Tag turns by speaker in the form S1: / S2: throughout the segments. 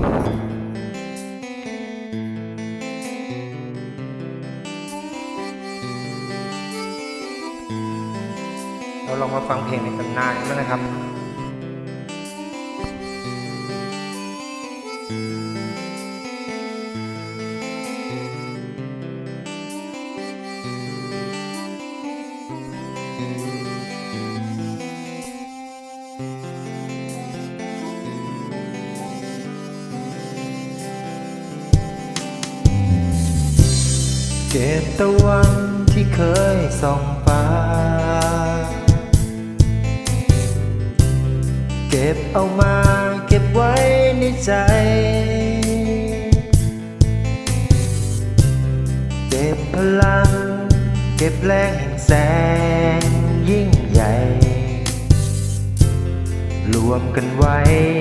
S1: เราลองมาฟังเพลงในตำนานกันนะครับ เก็บตะวันที่เคยส่องฟ้า เก็บเอามาเก็บไว้ในใจ เก็บพลัง เก็บแรงแห่งแสงยิ่งใหญ่ รวมกันไว้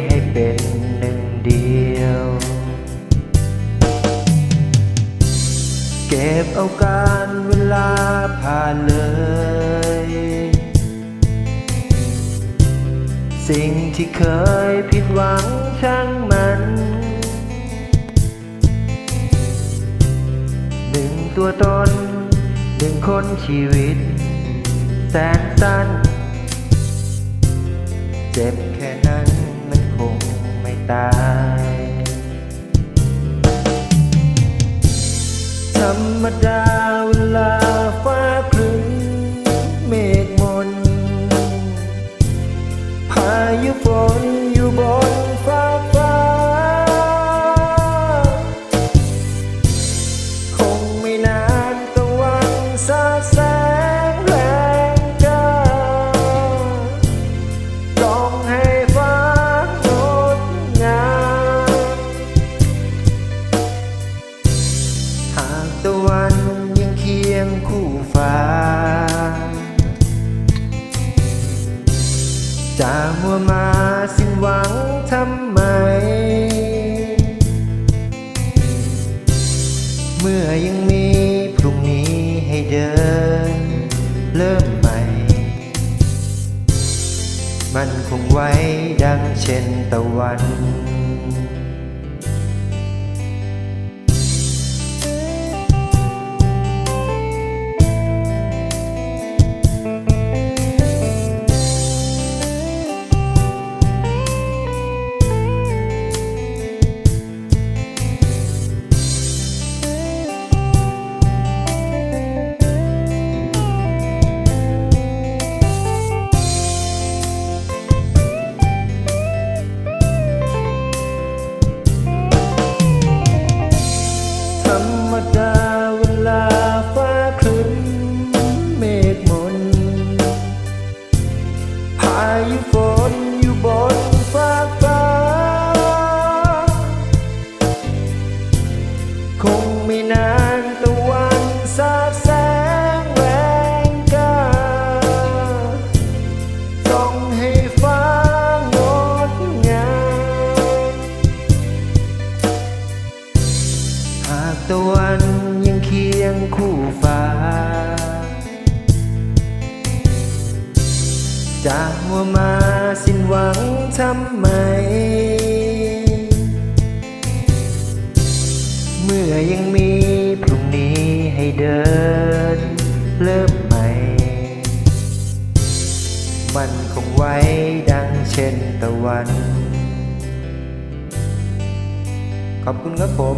S1: ให้เป็น เอาการเวลาผ่านเลย สิ่งที่เคยผิดหวังช่างมัน หนึ่งตัวตน หนึ่งคนชีวิต แสนสั้น เจ็บแค่นั้นมันคงไม่ตาย ธรรมดา วันยังเคียงคู่ฟ้า จะมัวมาสิ้นหวังทำไม เมื่อยังมีพรุ่งนี้ให้เดิน เริ่มใหม่ มันคงไว้ดังเช่นตะวัน หากตะวันยังเคียงคู่ฟ้า จะมัวมาสิ้นหวังทำไม เมื่อยังมีพรุ่งนี้ให้เดิน เริ่มใหม่ มันคงไว้ดังเช่นตะวัน ขอบคุณครับผม